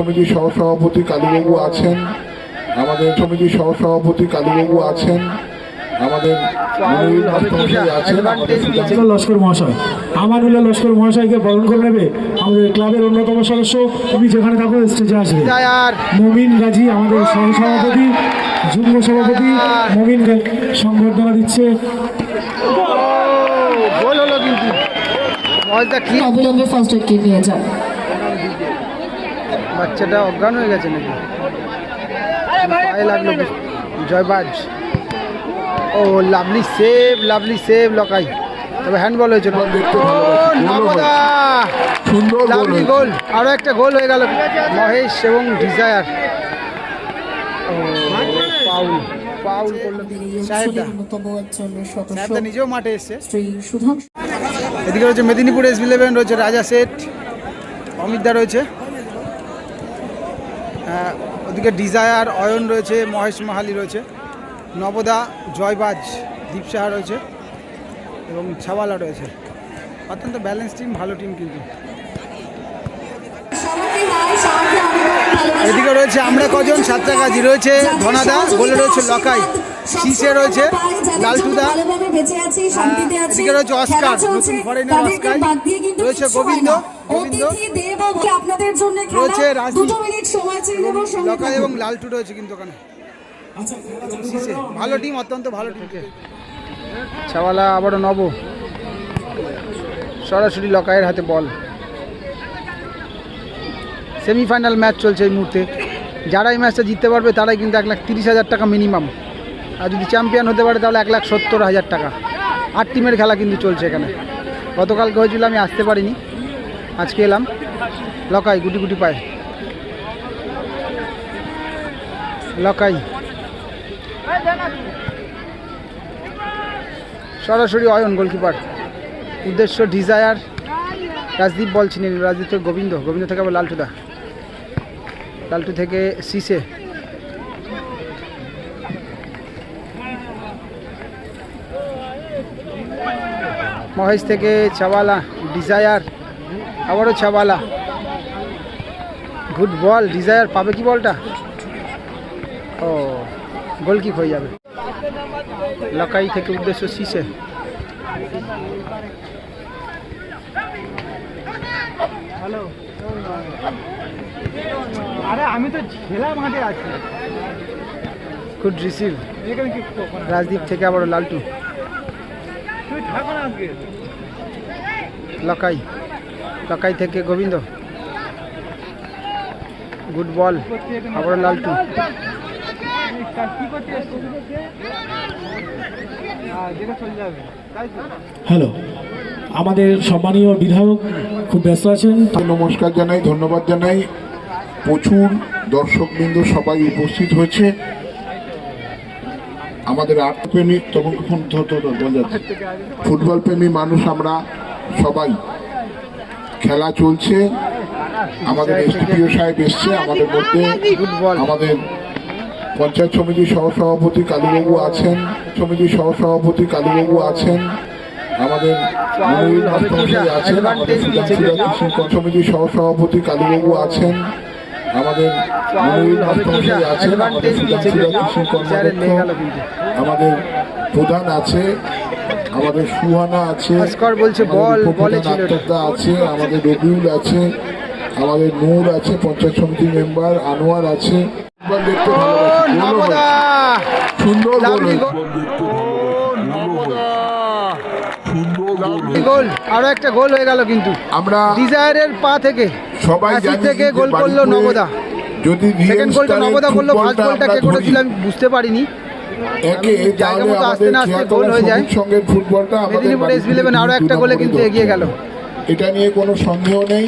সমিতির সহসভাপতি কালীবাবু আছেন। আমাদের সমিতির সহসভাপতি কালীবাবু আছেন। আমাদের আছেন। আমাদের লস্কর মহাশয়। আমানুল্লাহ লস্কর মহাশয়কে বরণ করে নেবে। আমাদের ক্লাবের অন্যতম সদস্য তুমি যেখানে থাকো স্টেজে আসবে। আর। মমিন গাজী আমাদের সহসভাপতি যুগ্ম সভাপতি মমিন সংবর্ধনা দিচ্ছে। অবিলম্বে ফার্স্ট এড নিয়ে যান বাচ্চাটা অজ্ঞান হয়ে গেছে নাকি? পায়ে লাগল জয়বাজ। ও লাভলি সেভ লাভলি সেভ লকাই। তবে হ্যান্ডবল হয়েছে না। দেখতে ও, ভালো লাগছে। গোলও নবদা! সুন্দর গোল লাভলি গোল আরও একটা গোল হয়ে গেল। মহেশ এবং ডিজায়ার। পাউল পাউল করল নিজেও মাঠে এসছে। এদিকে রয়েছে মেদিনীপুর এস ইলেভেন রয়েছে রাজা সেট অমিতদা রয়েছে। হ্যাঁ, ওদিকে ডিজায়ার অয়ন রয়েছে মহেশ মাহালি রয়েছে নবদা জয়বাজ দীপসাহা রয়েছে এবং ছাওয়ালা রয়েছে। অত্যন্ত ব্যালেন্স টিম ভালো টিম কিন্তু। এদিকে রয়েছে আমরা কজন সাতটা কাজী রয়েছে ধনাদা বলে রয়েছে লকাই। শীষে রয়েছে লালটুদা এদিকে রয়েছে অস্কার নতুন ফরেনার অস্কার। রয়েছে গোবিন্দ গোবিন্দ। রয়েছে রাজদীপ। লকাই এবং লালটু রয়েছে কিন্তু ওখানে। ভালো টিম অত্যন্ত ভালো টিম। ছাওয়ালা আবারও নব। সরাসরি লকাইয়ের হাতে বল। সেমিফাইনাল ম্যাচ চলছে এই মুহূর্তে। যারা এই ম্যাচটা জিততে পারবে তারাই কিন্তু এক লাখ তিরিশ হাজার টাকা মিনিমাম। আর যদি চ্যাম্পিয়ন হতে পারে তাহলে এক লাখ সত্তর হাজার টাকা। আট টিমের খেলা কিন্তু চলছে এখানে। গতকালকে হয়েছিল, আমি আসতে পারিনি। আজকে এলাম। লকাই, গুটি গুটি পায়। লকাই। সরাসরি অয়ন গোলকিপার। উদ্দেশ্য ডিজায়ার। রাজদীপ বল ছিনে নিল। রাজদীপ থেকে গোবিন্দ। গোবিন্দ থেকে আবার লালটুদা। লালটু থেকে সিসে মহেশ থেকে ছাওয়ালা ডিজায়ার আবারও ছাওয়ালা গুড বল ডিজায়ার পাবে কি বলটা? ও গোল কিক হয়ে যাবে। লকাই থেকে উদ্দেশ্য শীষে। হ্যালো আরে আমি তো ঝেলা মাঠে আছি। গুড রিসিভ রাজদীপ থেকে আবার লালটু। লকাই। লকাই থেকে গোবিন্দ। গুড বল আবার লালটু। হ্যালো আমাদের সম্মানীয় বিধায়ক খুব ব্যস্ত আছেন। নমস্কার জানাই ধন্যবাদ জানাই। প্রচুর দর্শকবৃন্দ সবাই উপস্থিত হয়েছে। আমাদের আর্ট প্রেমী তখন যাচ্ছে। ফুটবল প্রেমী মানুষ আমরা সবাই খেলা চলছে, আমাদের এসডিপিও সাহেব এসছে, আমাদের মধ্যে আমাদের পঞ্চায়েত সমিতির সহসভাপতি কালীবাবু আছেন, সমিতির সহসভাপতি কালীবাবু আছেন, আমাদের আছেন, আমাদের সমিতির সহসভাপতি কালীবাবু আছেন আমাদের আমাদের প্রধান আছে আমাদের সুহানা আছে আছে আমাদের রবিউল আছে আমাদের নূর আছে পঞ্চায়েত সমিতি মেম্বার আনোয়ার আছে। সুন্দর গোল। আরও একটা গোল হয়ে গেল কিন্তু। আমরা ডিজায়ারের পা থেকে সবাই থেকে গোল করল নবদা। যদি সেকেন্ড গোলটা নবদা করল ফার্স্ট গোলটা কে করেছিল আমি বুঝতে পারিনি। একে জায়গা মতো আসতে না আসতে গোল হয়ে যায়। সঙ্গের ফুটবলটা আমাদের মেদিনীপুর এস ইলেভেন আরও একটা গোলে কিন্তু এগিয়ে গেল। এটা নিয়ে কোনো সন্দেহ নেই।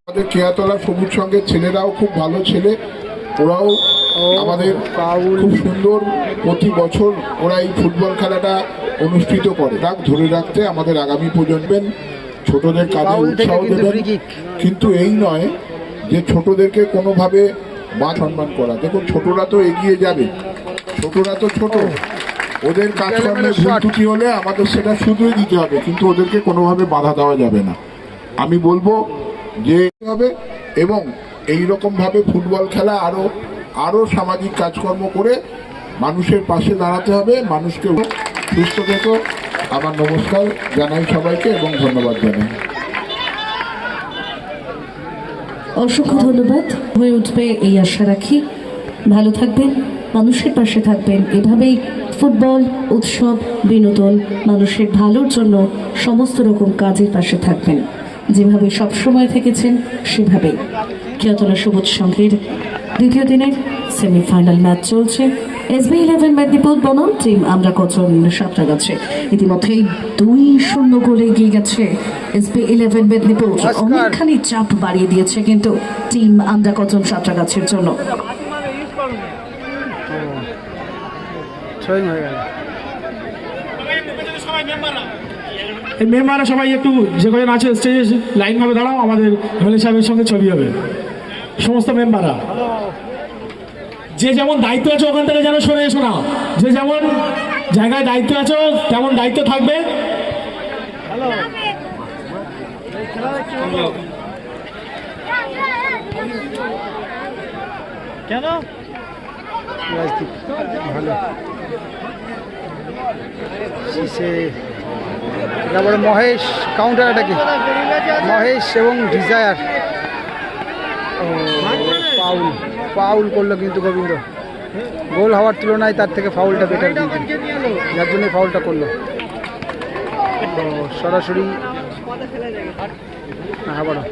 আমাদের কেয়াতলা সবুজ সঙ্গের ছেলেরাও খুব ভালো ছেলে ওরাও আমাদের। খুব সুন্দর প্রতি বছর ওরা এই ফুটবল খেলাটা অনুষ্ঠিত করে। রাখ ধরে রাখতে আমাদের আগামী প্রজন্মের ছোটদের কাজে উৎসাহ কিন্তু দেবেন। কিন্তু এই নয় যে ছোটদেরকে কোনোভাবে বা সম্মান করা। দেখুন ছোটরা তো এগিয়ে যাবে। ছোটরা তো ছোট। ওদের কাজকর্মে ভুল। ত্রুটি হলে আমাদের সেটা শুধুই দিতে হবে। কিন্তু ওদেরকে কোনোভাবে বাধা দেওয়া যাবে না। আমি বলব যে হবে এবং এই রকমভাবে ফুটবল খেলা আরও আরও সামাজিক কাজকর্ম করে মানুষের পাশে দাঁড়াতে হবে, মানুষকে সুস্থ থেকো। আমার নমস্কার জানাই সবাইকে এবং ধন্যবাদ জানাই। অসংখ্য ধন্যবাদ। হয়ে উঠবে এই আশা রাখি। ভালো থাকবেন, মানুষের পাশে থাকবেন। এভাবেই ফুটবল, উৎসব, বিনোদন, মানুষের ভালোর জন্য সমস্ত রকম কাজের পাশে থাকবেন। যেভাবে সবসময় থেকেছেন, সেভাবেই। কিয়তলা সবুজ সংঘের দ্বিতীয় দিনের সেমিফাইনাল ম্যাচ চলছে। এসবি ইলেভেন মেদিনীপুর বনাম টিম আমরা কচন সাঁতরাগাছে ইতিমধ্যেই দুই শূন্য গোলে এগিয়ে গেছে এসবি ইলেভেন মেদিনীপুর। অনেকখানি চাপ বাড়িয়ে দিয়েছে কিন্তু টিম আমরা কচন জন্য। হয়ে গেল। এই মেম্বাররা সবাই একটু যে কজন আছে স্টেজে লাইনভাবে দাঁড়াও আমাদের এমএলএ সাহেবের সঙ্গে ছবি হবে। সমস্ত মেম্বাররা। যে যেমন দায়িত্ব আছে ওখান থেকে যেন সরে এসো না। যে যেমন জায়গায় দায়িত্ব আছো তেমন দায়িত্ব থাকবে। ভালো তারপরে মহেশ কাউন্টার অ্যাটাকে মহেশ এবং ডিজায়ার ও পাউল পাউল করল কিন্তু গোবিন্দ। গোল হওয়ার তুলনায় তার থেকে ফাউলটা বেটার কিন্তু। যার জন্য ফাউলটা করল। সরাসরি আবারও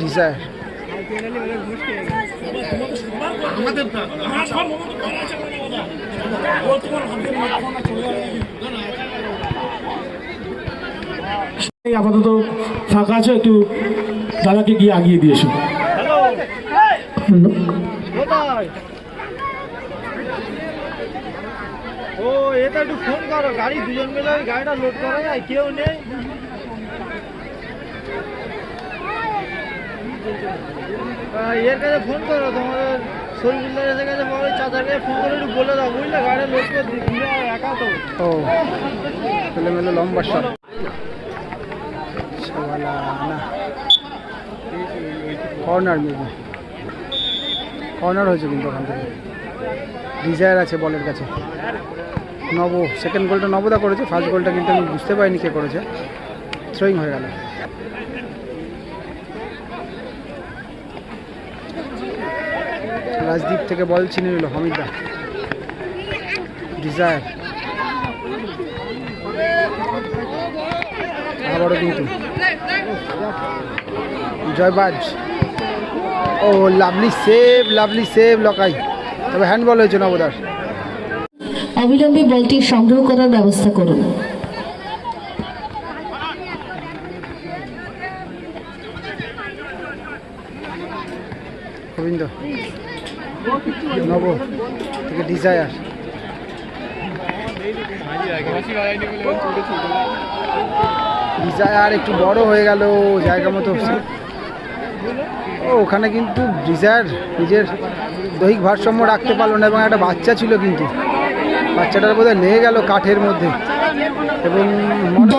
ডিজায়ার এই আপাতত ফাঁকা আছে একটু দাদাকে গিয়ে আগিয়ে দিয়েছ ও এটা একটু ফোন করো গাড়ি দুজন মিলে ওই গাড়িটা লোড করা যায় কেউ নেই। এর কাছে ফোন করো তোমাদের শরীফুল্লাহ এসে গেছে বলো চাচাকে ফোন করে একটু বলে দাও বুঝলে? গাড়ি আর একা তো। ও ছেলে মেলে লম্বা না। কর্নার মেবি কর্নার হয়েছে কিন্তু ওখান থেকে। ডিজায়ার আছে বলের কাছে। নব সেকেন্ড গোলটা নবদা করেছে ফার্স্ট গোলটা কিন্তু আমি বুঝতে পারিনি কে করেছে। থ্রোয়িং হয়ে গেল। রাজদীপ থেকে বল ছিনে নিল হমিদা। ডিজায়ার আবারও কিন্তু। জয়বাজ ও লাভলি সেভ লাভলি সেভ লকাই। তবে হ্যান্ডবল হয়েছে নবদার। অবিলম্বে বলটি সংগ্রহ করার ব্যবস্থা করুন। গোবিন্দ। নব থেকে ডিজায়ার। ডিজায়ার একটু বড় হয়ে গেল, জায়গা মতো। ওখানে কিন্তু ডিজায়ার নিজের দৈহিক ভারসাম্য রাখতে পারল না, এবং একটা বাচ্চা ছিল কিন্তু। বাচ্চাটার বোধহয় লেগে গেল কাঠের মধ্যে। এবং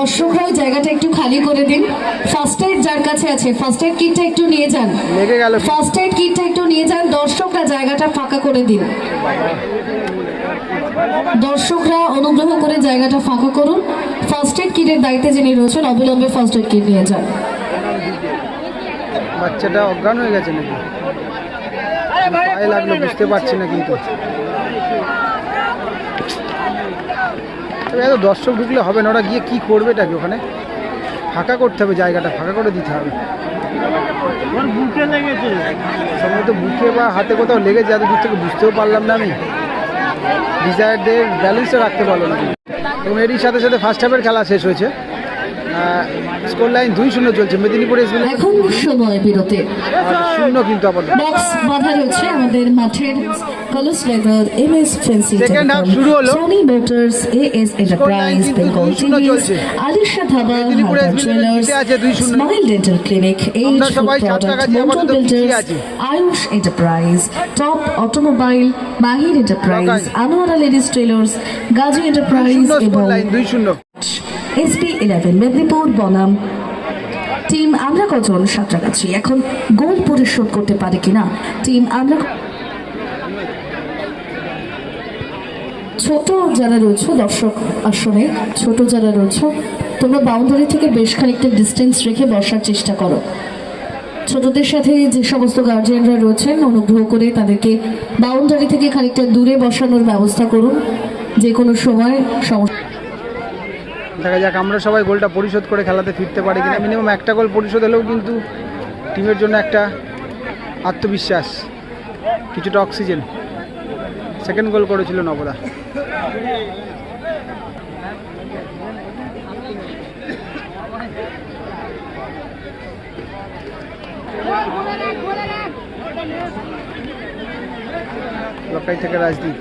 দর্শকরা ওই জায়গাটা একটু খালি করে দিন। ফার্স্ট এড যার কাছে আছে ফার্স্ট এড কিটটা একটু নিয়ে যান। লেগে গেল। ফার্স্ট এড কিটটা একটু নিয়ে যান দর্শকরা জায়গাটা ফাঁকা করে দিন। দর্শকরা অনুগ্রহ করে জায়গাটা ফাঁকা করুন। ফার্স্ট এড কিটের দায়িত্বে যিনি রয়েছেন অবিলম্বে ফার্স্ট এড কিট নিয়ে যান। বাচ্চাটা অজ্ঞান হয়ে গেছে নাকি? লাগল বুঝতে পারছি না কিন্তু। তবে এত দর্শক ঢুকলে হবে না ওরা গিয়ে কী করবে এটাকে ওখানে? ফাঁকা করতে হবে জায়গাটা ফাঁকা করে দিতে হবে। সম্ভবত বুকে বা হাতে কোথাও লেগেছে এত দূর থেকে বুঝতেও পারলাম না আমি। ডিজায়ারদের ব্যালেন্সটা রাখতে পারল না। এবং এরই সাথে সাথে ফার্স্ট হাফের খেলা শেষ হয়েছে। স্কোর লাইন দুই শূন্য চলছে মেদিনীপুর এসবি এখন সময় বিরতি শূন্য কিন্তু বক্স বাধা রয়েছে আমাদের মাঠের কলস leather M S fancy Second half শুরু হলো। Sony motors A S enterprise Bengal TVS Alisha dhaba Medinipur jewellers আছে দুই শূন্য। স্মাইল ডেন্টাল ক্লিনিক ফুড সবাই সাত টাকা দিয়ে আপাতত আছি। Ayush enterprise top automobile Mahir enterprise. Anowara ladies tailors Gazi enterprise এবং দুই শূন্য এসপি ইলেভেন মেদিনীপুর, বনাম। টিম আমরা কজন? সাঁতরাগাছি এখন গোল পরিশোধ করতে পারে কিনা? টিম আমরা ছোট যারা রয়েছে দর্শক আসনে, ছোট যারা রয়েছে, তোমরা বাউন্ডারি থেকে বেশ খানিকটা ডিস্টেন্স রেখে বসার চেষ্টা করো। ছোটদের সাথে যে সমস্ত গার্জিয়ানরা রয়েছেন, অনুগ্রহ করে তাদেরকে বাউন্ডারি থেকে খানিকটা দূরে বসানোর ব্যবস্থা করুন। যে কোনো সময় সমস্যা দেখা যাক, আমরা সবাই গোলটা পরিশোধ করে খেলাতে ফিরতে পারি কিনা। মিনিমাম একটা গোল পরিশোধ হলেও কিন্তু টিমের জন্য একটা আত্মবিশ্বাস, কিছুটা অক্সিজেন সেকেন্ড গোল করেছিল নবদা। লকাই থেকে রাজদীপ।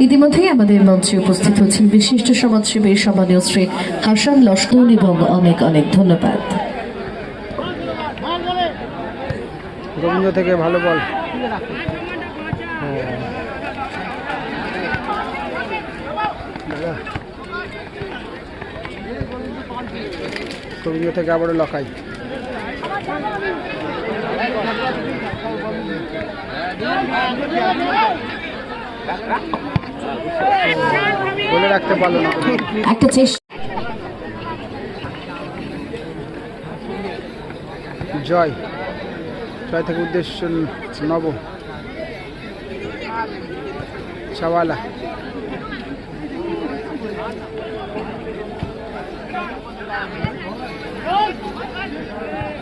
ইতিমধ্যেই আমাদের মঞ্চে উপস্থিত হচ্ছেন বিশিষ্ট সমাজসেবী সম্মানীয় শ্রী হাসান লস্কর এবং অনেক অনেক ধন্যবাদ। থেকে ভালো বল। গোবিন্দ থেকে আবারও লকাই। বলে রাখতে পারল না। একটা চেষ্টা জয়। জয় থেকে উদ্দেশ্য নব।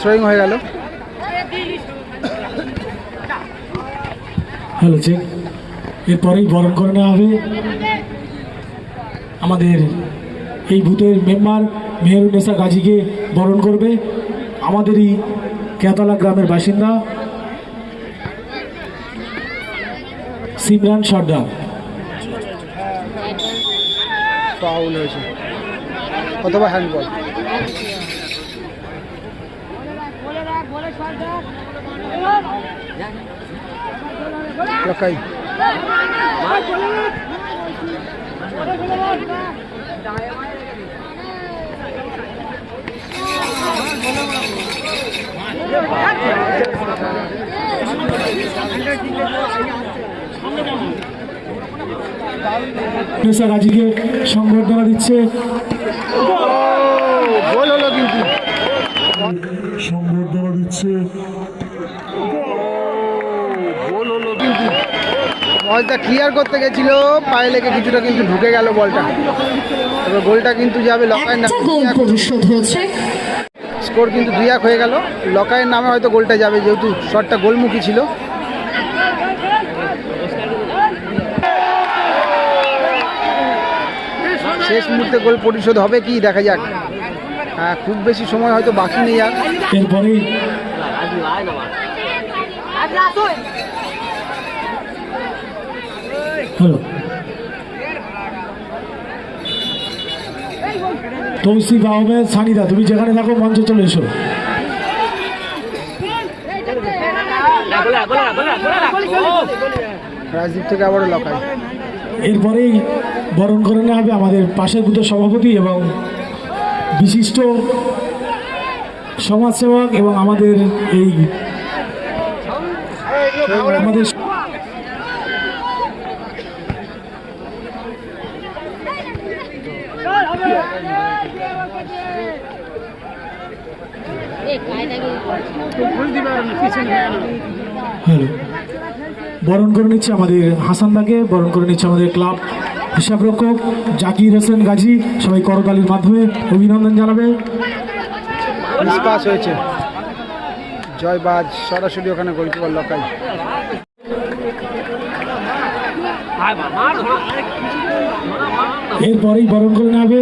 থ্রোয়িং হয়ে গেল। হ্যালো চেক এরপরেই বরণ করে নেওয়া হবে। আমাদের এই বুথের মেম্বার মেহরুন্নেসা গাজীকে বরণ করবে। আমাদেরই কেতলা গ্রামের বাসিন্দা সিমরান সর্দার। অথবা হ্যান্ডবল লকাই নেসা গাজীকে সংবর্ধনা দিচ্ছে। সংবর্ধনা দিচ্ছে। বলটা ক্লিয়ার করতে গেছিল পায়ে লেগে কিছুটা কিন্তু ঢুকে গেল বলটা। তবে গোলটা কিন্তু যাবে লকায়ের নামে। স্কোর কিন্তু দুই এক হয়ে গেল। লকায়ের নামে হয়তো গোলটা যাবে যেহেতু শটটা গোলমুখী ছিল। শেষ মুহূর্তে গোল পরিশোধ হবে কি দেখা যাক। হ্যাঁ খুব বেশি সময় হয়তো বাকি নেই আর। হ্যালো। তৌসিফ আহমেদ সানিদা তুমি যেখানে থাকো মঞ্চে চলে এসো। রাজদীপ থেকে আবারও লকাই এরপরেই বরণ করে নেওয়া হবে আমাদের পাশের বুথের সভাপতি এবং বিশিষ্ট সমাজসেবক এবং আমাদের এই আমাদের হ্যালো। বরণ করে নিচ্ছে আমাদের হাসানদাকে বরণ করে নিচ্ছে আমাদের ক্লাব হিসাবরক্ষক জাকির হোসেন গাজী। সবাই করতালির মাধ্যমে অভিনন্দন জানাবে। হয়েছে। জয়বাজ সরাসরি ওখানে গোলকিপার লকাই। এরপরেই বরণ করে হবে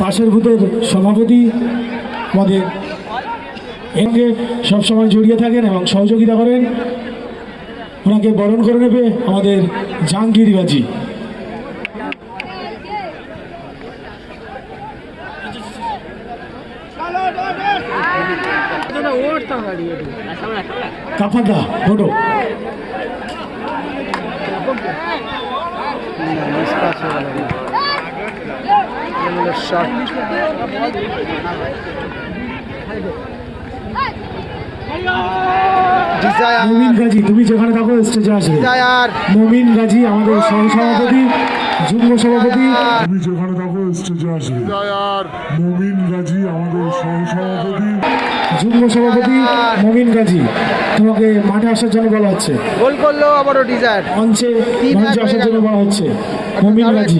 পাশের বুথের সভাপতি আমাদের সঙ্গে সবসময় জড়িয়ে থাকেন এবং সহযোগিতা করেন। ওনাকে বরণ করে নেবে আমাদের জাহাঙ্গীর গাজী কাপাদা ফটো মিসপাস গেল শট ডিজায়ার মমিন গাজী তুমি যেখানে থাকো স্টেজে আসবে। মমিন গাজী আমাদের সহসভাপতি যুগ্ম সভাপতি তুমি যেখানে থাকো স্টেজে আসবে। মমিন গাজী আমাদের সহসভাপতি যুগ্ম সভাপতি মমিন গাজী তোমাকে মাঠে আসার জন্য বলা হচ্ছে। গোল করল আবারও ডিজায়ার। মঞ্চে মঞ্চে আসার জন্য বলা হচ্ছে। মমিন তাহলে গাজী।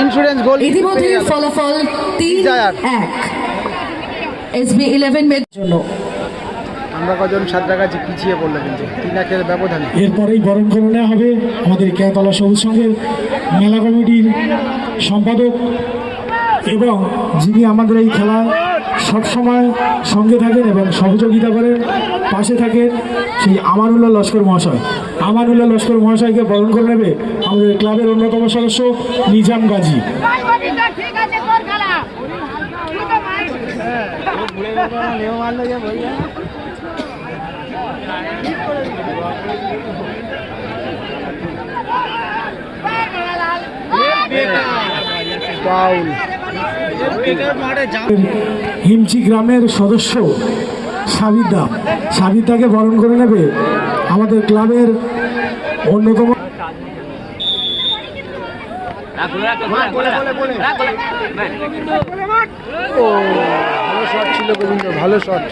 ইন্স্যুরেন্স গোল। ইতিমধ্যে ফলাফল তিন এক। এসবি ইলেভেন মের জন্য আমরা কজন সাঁতরাগাছি পিছিয়ে পড়ল কিন্তু তিন একের ব্যবধানে। এরপরেই বরণ করে নেওয়া হবে আমাদের কেতলা সবুজ সংঘের মেলা কমিটির সম্পাদক এবং যিনি আমাদের এই খেলায় সবসময় সঙ্গে থাকেন এবং সহযোগিতা করেন পাশে থাকেন সেই আমানুল্লাহ লস্কর মহাশয়। আমানুল্লাহ লস্কর মহাশয়কে বরণ করে নেবে আমাদের ক্লাবের অন্যতম সদস্য নিজাম গাজী। ঠিক আছে তোর খেলা তুই তো মার ফাউল হিমচি গ্রামের সদস্য সাবিদা সাবিদাকে বরণ করে নেবে আমাদের ক্লাবের অন্যতম ও ভালো শট ছিল গোবিন্দ ভালো শট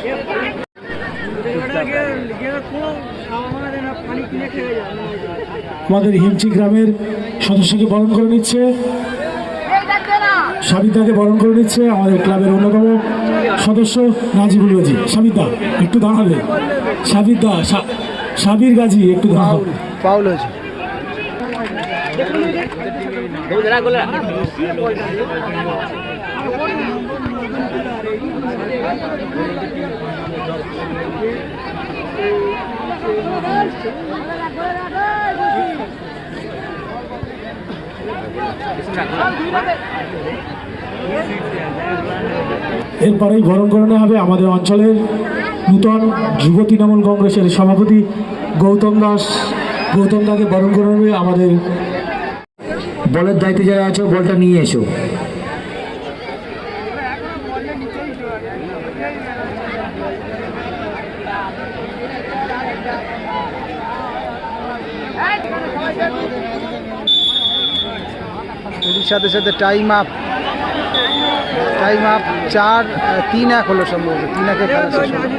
আমাদের হিমচি গ্রামের সদস্যকে বরণ করে নিচ্ছে। সাবিদাকে বরণ করে নিচ্ছে আমাদের ক্লাবের অন্যতম সদস্য নাজিবুল গাজী। সাবিদা একটু দাঁড়াবে সাবিদা সা- সাবির গাজী, একটু দাঁড়াবে হয়েছে। এরপরেই বরণ করে নেওয়া হবে আমাদের অঞ্চলের নূতন যুব তৃণমূল কংগ্রেসের সভাপতি গৌতম দাস। গৌতম দাকে বরণ করে নেবে আমাদের। বলের দায়িত্বে যারা আছো, বলটা নিয়ে এসো এর সাথে সাথে টাইম আপ টাইম আপ চার তিন এক হলো সম্ভবত। তিন একে খেলা শেষ হলো